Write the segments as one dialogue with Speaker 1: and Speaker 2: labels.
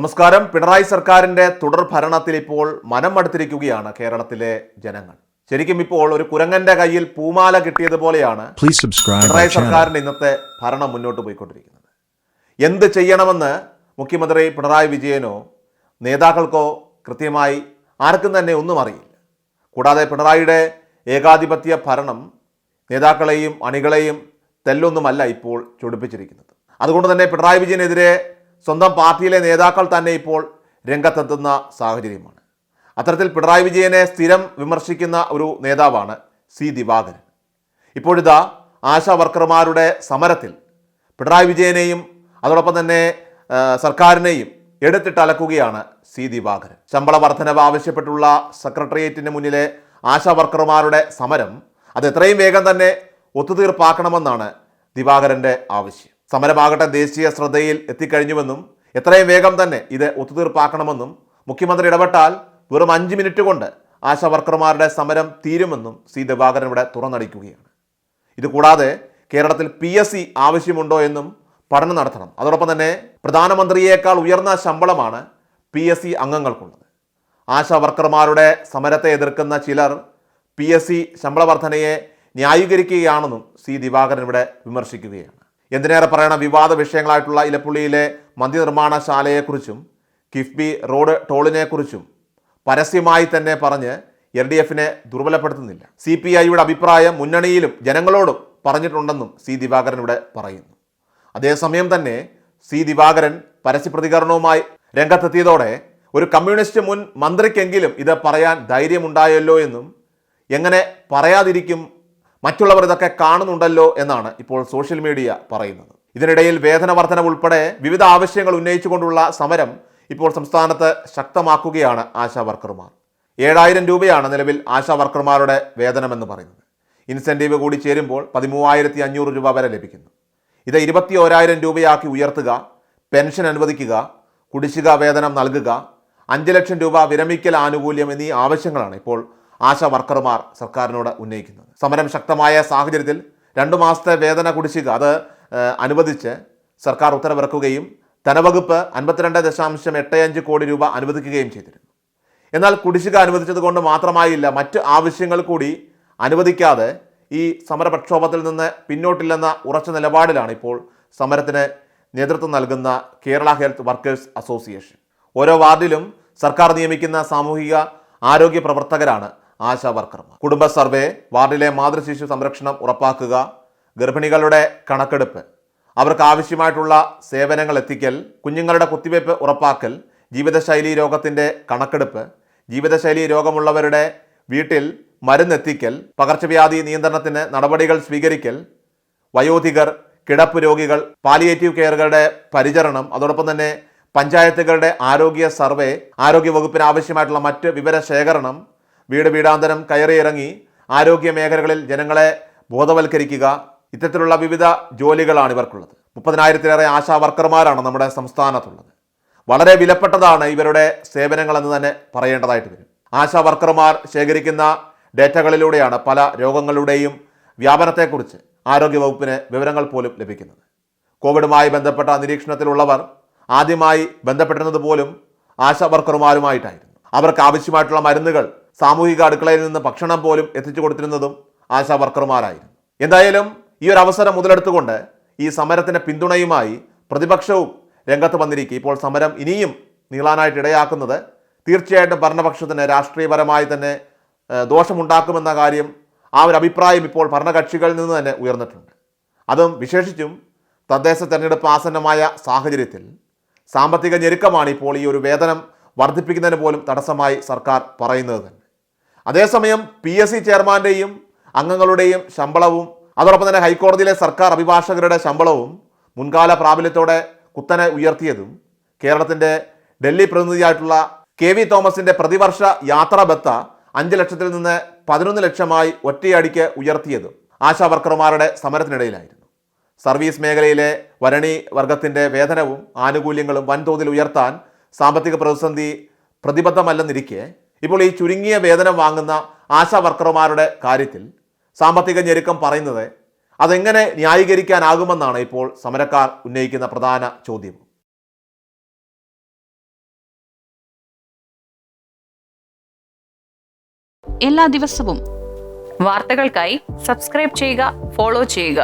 Speaker 1: നമസ്കാരം. പിണറായി സർക്കാരിന്റെ തുടർ ഭരണത്തിൽ ഇപ്പോൾ മനം മടുത്തിരിക്കുകയാണ് കേരളത്തിലെ ജനങ്ങൾ. ശരിക്കും ഇപ്പോൾ ഒരു കുരങ്ങന്റെ കയ്യിൽ പൂമാല കിട്ടിയതുപോലെയാണ് പിണറായി. സർക്കാരിന്റെ ഇന്നത്തെ ഭരണം മുന്നോട്ട് പോയിക്കൊണ്ടിരിക്കുന്നത്. എന്ത് ചെയ്യണമെന്ന് മുഖ്യമന്ത്രി പിണറായി വിജയനോ നേതാക്കൾക്കോ കൃത്യമായി ആർക്കും തന്നെ ഒന്നും അറിയില്ല. കൂടാതെ പിണറായിയുടെ ഏകാധിപത്യ ഭരണം നേതാക്കളെയും അണികളെയും തെല്ലൊന്നുമല്ല ഇപ്പോൾ ചൊടിപ്പിച്ചിരിക്കുന്നത്. അതുകൊണ്ട് തന്നെ പിണറായി വിജയനെതിരെ സ്വന്തം പാർട്ടിയിലെ നേതാക്കൾ തന്നെ ഇപ്പോൾ രംഗത്തെത്തുന്ന സാഹചര്യമാണ്. അത്തരത്തിൽ പിണറായി വിജയനെ സ്ഥിരം വിമർശിക്കുന്ന ഒരു നേതാവാണ് സി ദിവാകരൻ. ഇപ്പോഴിതാ ആശാ വർക്കർമാരുടെ സമരത്തിൽ പിണറായി വിജയനെയും അതോടൊപ്പം തന്നെ സർക്കാരിനെയും എടുത്തിട്ട് അലക്കുകയാണ് സി ദിവാകരൻ. ശമ്പള വർധനവ് ആവശ്യപ്പെട്ടുള്ള സെക്രട്ടേറിയറ്റിന് മുന്നിലെ ആശാ വർക്കർമാരുടെ സമരം അത് എത്രയും വേഗം തന്നെ ഒത്തുതീർപ്പാക്കണമെന്നാണ് ദിവാകരന്റെ ആവശ്യം. സമരമാകട്ടെ ദേശീയ ശ്രദ്ധയിൽ എത്തിക്കഴിഞ്ഞുവെന്നും എത്രയും വേഗം തന്നെ ഇത് ഒത്തുതീർപ്പാക്കണമെന്നും മുഖ്യമന്ത്രി ഇടപെട്ടാൽ വെറും അഞ്ച് മിനിറ്റ് കൊണ്ട് ആശാവർക്കർമാരുടെ സമരം തീരുമെന്നും സി ദിവാകരൻ ഇവിടെ തുറന്നടിക്കുകയാണ്. ഇതുകൂടാതെ കേരളത്തിൽ പി എസ് സി ആവശ്യമുണ്ടോ എന്നും പഠനം നടത്തണം. അതോടൊപ്പം തന്നെ പ്രധാനമന്ത്രിയേക്കാൾ ഉയർന്ന ശമ്പളമാണ് പി എസ് സി അംഗങ്ങൾക്കുള്ളത്. ആശാവർക്കർമാരുടെ സമരത്തെ എതിർക്കുന്ന ചിലർ പി എസ് സി ശമ്പള വർധനയെ ന്യായീകരിക്കുകയാണെന്നും സി ദിവാകരൻ ഇവിടെ വിമർശിക്കുകയാണ്. എന്തിനേറെ പറയണ വിവാദ വിഷയങ്ങളായിട്ടുള്ള ഇലപ്പുള്ളിയിലെ മദ്യനിർമ്മാണശാലയെക്കുറിച്ചും കിഫ്ബി റോഡ് ടോളിനെക്കുറിച്ചും പരസ്യമായി തന്നെ പറഞ്ഞ് എൽ ഡി എഫിനെ ദുർബലപ്പെടുത്തുന്നില്ല. സി പി ഐയുടെ അഭിപ്രായം മുന്നണിയിലും ജനങ്ങളോടും പറഞ്ഞിട്ടുണ്ടെന്നും സി ദിവാകരൻ ഇവിടെ പറയുന്നു. അതേസമയം തന്നെ സി ദിവാകരൻ പരസ്യപ്രതികരണവുമായി രംഗത്തെത്തിയതോടെ ഒരു കമ്മ്യൂണിസ്റ്റ് മുൻ മന്ത്രിക്കെങ്കിലും ഇത് പറയാൻ ധൈര്യമുണ്ടായല്ലോ എന്നും എങ്ങനെ പറയാതിരിക്കും മറ്റുള്ളവർ ഇതൊക്കെ കാണുന്നുണ്ടല്ലോ എന്നാണ് ഇപ്പോൾ സോഷ്യൽ മീഡിയ പറയുന്നത്. ഇതിനിടയിൽ വേതന വർധന ഉൾപ്പെടെ വിവിധ ആവശ്യങ്ങൾ ഉന്നയിച്ചുകൊണ്ടുള്ള സമരം ഇപ്പോൾ സംസ്ഥാനത്ത് ശക്തമാക്കുകയാണ് ആശാ വർക്കർമാർ. ഏഴായിരം രൂപയാണ് നിലവിൽ ആശാ വർക്കർമാരുടെ വേതനമെന്ന് പറയുന്നത്. ഇൻസെന്റീവ് കൂടി ചേരുമ്പോൾ പതിമൂവായിരത്തി അഞ്ഞൂറ് രൂപ വരെ ലഭിക്കുന്നു. ഇത് ഇരുപത്തി ഓരായിരം രൂപയാക്കി ഉയർത്തുക പെൻഷൻ അനുവദിക്കുക കുടിശ്ശിക വേതനം നൽകുക അഞ്ച് ലക്ഷം രൂപ വിരമിക്കൽ ആനുകൂല്യം എന്നീ ആവശ്യങ്ങളാണ് ഇപ്പോൾ ആശാ വർക്കർമാർ സർക്കാരിനോട് ഉന്നയിക്കുന്നത്. സമരം ശക്തമായ സാഹചര്യത്തിൽ രണ്ടു മാസത്തെ വേതന കുടിശ്ശിക അത് അനുവദിച്ച് സർക്കാർ ഉത്തരവിറക്കുകയും ധനവകുപ്പ് അൻപത്തിരണ്ട് ദശാംശം എട്ട് അഞ്ച് കോടി രൂപ അനുവദിക്കുകയും ചെയ്തിരുന്നു. എന്നാൽ കുടിശ്ശിക അനുവദിച്ചത് കൊണ്ട് മാത്രമായില്ല മറ്റ് ആവശ്യങ്ങൾ കൂടി അനുവദിക്കാതെ ഈ സമരപ്രക്ഷോഭത്തിൽ നിന്ന് പിന്നോട്ടില്ലെന്ന ഉറച്ച നിലപാടിലാണ് ഇപ്പോൾ സമരത്തിന് നേതൃത്വം നൽകുന്ന കേരള ഹെൽത്ത് വർക്കേഴ്സ് അസോസിയേഷൻ. ഓരോ വാർഡിലും സർക്കാർ നിയമിക്കുന്ന സാമൂഹിക ആരോഗ്യ പ്രവർത്തകരാണ് ആശാ വർക്കർമാർ കുടുംബ സർവേ വാർഡിലെ മാതൃശിശു സംരക്ഷണം ഉറപ്പാക്കുക ഗർഭിണികളുടെ കണക്കെടുപ്പ് അവർക്ക് ആവശ്യമായിട്ടുള്ള സേവനങ്ങൾ എത്തിക്കൽ കുഞ്ഞുങ്ങളുടെ കുത്തിവയ്പ്പ് ഉറപ്പാക്കൽ ജീവിതശൈലി രോഗത്തിന്റെ കണക്കെടുപ്പ് ജീവിതശൈലി രോഗമുള്ളവരുടെ വീട്ടിൽ മരുന്നെത്തിക്കൽ പകർച്ചവ്യാധി നിയന്ത്രണത്തിന് നടപടികൾ സ്വീകരിക്കൽ വയോധികർ കിടപ്പ് രോഗികൾ പാലിയേറ്റീവ് കെയറുകളുടെ പരിചരണം അതോടൊപ്പം തന്നെ പഞ്ചായത്തുകളുടെ ആരോഗ്യ സർവേ ആരോഗ്യ വകുപ്പിന് ആവശ്യമായിട്ടുള്ള മറ്റ് വിവര ശേഖരണം വീട് വീടാന്തരം കയറിയിറങ്ങി ആരോഗ്യ മേഖലകളിൽ ജനങ്ങളെ ബോധവൽക്കരിക്കുക. ഇത്തരത്തിലുള്ള വിവിധ ജോലികളാണ് ഇവർക്കുള്ളത്. മുപ്പതിനായിരത്തിലേറെ ആശാ വർക്കർമാരാണ് നമ്മുടെ സംസ്ഥാനത്തുള്ളത്. വളരെ വിലപ്പെട്ടതാണ് ഇവരുടെ സേവനങ്ങൾ എന്ന് തന്നെ പറയേണ്ടതായിട്ട് വരും. ആശാ വർക്കർമാർ ശേഖരിക്കുന്ന ഡേറ്റകളിലൂടെയാണ് പല രോഗങ്ങളുടെയും വ്യാപനത്തെക്കുറിച്ച് ആരോഗ്യവകുപ്പിന് വിവരങ്ങൾ പോലും ലഭിക്കുന്നത്. കോവിഡുമായി ബന്ധപ്പെട്ട നിരീക്ഷണത്തിലുള്ളവർ ആദ്യമായി ബന്ധപ്പെട്ടിരുന്നത് പോലും ആശാ വർക്കർമാരുമായിട്ടായിരുന്നു. അവർക്ക് ആവശ്യമായിട്ടുള്ള മരുന്നുകൾ സാമൂഹിക അടുക്കളയിൽ നിന്ന് ഭക്ഷണം പോലും എത്തിച്ചു കൊടുത്തിരുന്നതും ആശാ വർക്കർമാരായിരുന്നു. എന്തായാലും ഈ ഒരു അവസരം മുതലെടുത്തുകൊണ്ട് ഈ സമരത്തിന്റെ പിന്തുണയുമായി പ്രതിപക്ഷവും രംഗത്ത് വന്നിരിക്കുക ഇപ്പോൾ സമരം ഇനിയും നീളാനായിട്ട് ഇടയാക്കുന്നത് തീർച്ചയായിട്ടും ഭരണപക്ഷത്തിന് രാഷ്ട്രീയപരമായി തന്നെ ദോഷമുണ്ടാക്കുമെന്ന കാര്യം ആ ഒരു അഭിപ്രായം ഇപ്പോൾ ഭരണകക്ഷികളിൽ നിന്ന് തന്നെ ഉയർന്നിട്ടുണ്ട്. അതും വിശേഷിച്ചും തദ്ദേശ തെരഞ്ഞെടുപ്പ് ആസന്നമായ സാഹചര്യത്തിൽ സാമ്പത്തിക ഞെരുക്കമാണ് ഇപ്പോൾ ഈ ഒരു വേതനം വർദ്ധിപ്പിക്കുന്നതിന് പോലും തടസ്സമായി സർക്കാർ പറയുന്നത് അതേസമയം പി എസ് സി ചെയർമാന്റെയും അംഗങ്ങളുടെയും ശമ്പളവും അതോടൊപ്പം തന്നെ ഹൈക്കോടതിയിലെ സർക്കാർ അഭിഭാഷകരുടെ ശമ്പളവും മുൻകാല പ്രാബല്യത്തോടെ കുത്തനെ ഉയർത്തിയതും കേരളത്തിന്റെ ഡൽഹി പ്രതിനിധിയായിട്ടുള്ള കെ വി തോമസിന്റെ പ്രതിവർഷ യാത്രാ ബത്ത അഞ്ച് ലക്ഷത്തിൽ നിന്ന് പതിനൊന്ന് ലക്ഷമായി ഒറ്റയടിക്ക് ഉയർത്തിയതും ആശാ വർക്കർമാരുടെ സമരത്തിനിടയിലായിരുന്നു. സർവീസ് മേഖലയിലെ വരണി വർഗത്തിന്റെ വേതനവും ആനുകൂല്യങ്ങളും വൻതോതിൽ ഉയർത്താൻ സാമ്പത്തിക പ്രതിസന്ധി പ്രതിബദ്ധമല്ലെന്നിരിക്കെ ഇപ്പോൾ ഈ ചുരുങ്ങിയ വേതനം വാങ്ങുന്ന ആശാ വർക്കർമാരുടെ കാര്യത്തിൽ സാമ്പത്തിക ഞെരുക്കം പറയുന്നത് അതെങ്ങനെ ന്യായീകരിക്കാനാകുമെന്നാണ് ഇപ്പോൾ സമരക്കാർ ഉന്നയിക്കുന്ന പ്രധാന ചോദ്യം.
Speaker 2: എല്ലാ ദിവസവും
Speaker 3: വാർത്തകൾക്കായി സബ്സ്ക്രൈബ് ചെയ്യുക ഫോളോ ചെയ്യുക.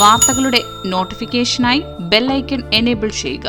Speaker 2: വാർത്തകളുടെ നോട്ടിഫിക്കേഷനായി ബെല്ലൈക്കൺ എനേബിൾ ചെയ്യുക.